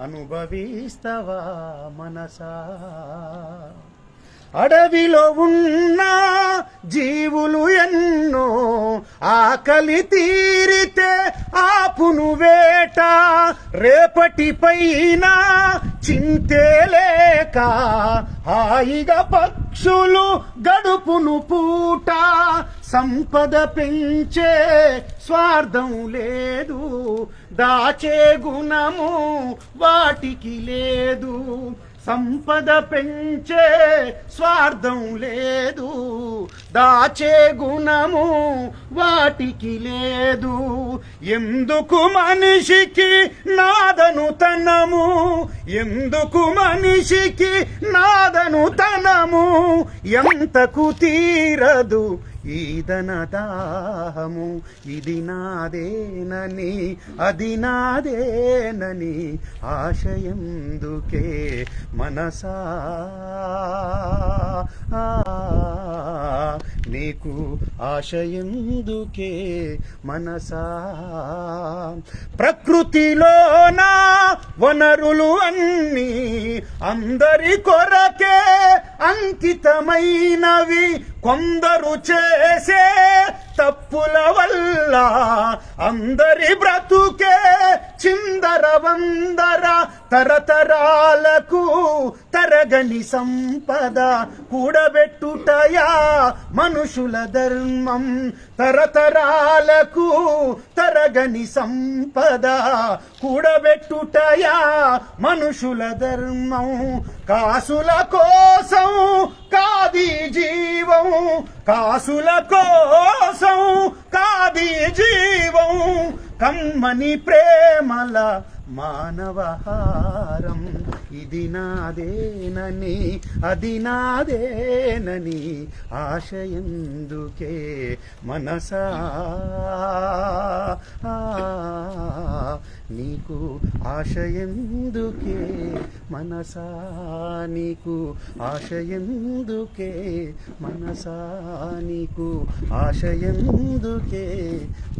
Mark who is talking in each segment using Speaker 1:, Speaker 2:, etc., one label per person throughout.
Speaker 1: అనుభవిస్తవా మనసా? అడవిలో ఉన్న జీవులు ఎన్నో ఆకలి తీరితే ఆపును వేట. రేపటి పైన చింతే లేక హాయిగా పక్షులు గడుపును పూట. సంపద పెంచే స్వార్థం లే దాచే గుణము వాటికి లేదు. సంపద పెంచే స్వార్థం లేదు. దాచే గుణము వాటికి లేదు. ఎందుకు మనిషికి నాదను తనము ఎందుకు మనిషికి నాదను తనము ఎంతకు తీరదు ఈదన దాహము ఇది నాదేనని అది నాదేనని ఆశయందుకే మనసా. నీకు ఆశయందుకే మనసా. నా వనరులు అన్నీ అందరి కొరకే అంకితమైనవి కొందరు చేసే తప్పుల వల్ల అందరి బ్రతుకే చిందర వందర తరతరాలకు తరగని సంపద కూడబెట్టుటయా మనుషుల ధర్మం. తరతరాలకు తరగని సంపద కూడబెట్టుటయా మనుషుల ధర్మం. కాసుల కోసం కాది జీవం. కాసుల కోసం కాది జీవం. కమ్మని ప్రేమల మానవహారం. అది నాదేనని అది నాదేనని ఆశయందుకే మనసా నీకు ఆశయందుకే మనసా నీకు ఆశయందుకే మనసా నీకు ఆశయందుకే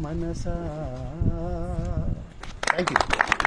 Speaker 1: మనసా థ్యాంక్ యూ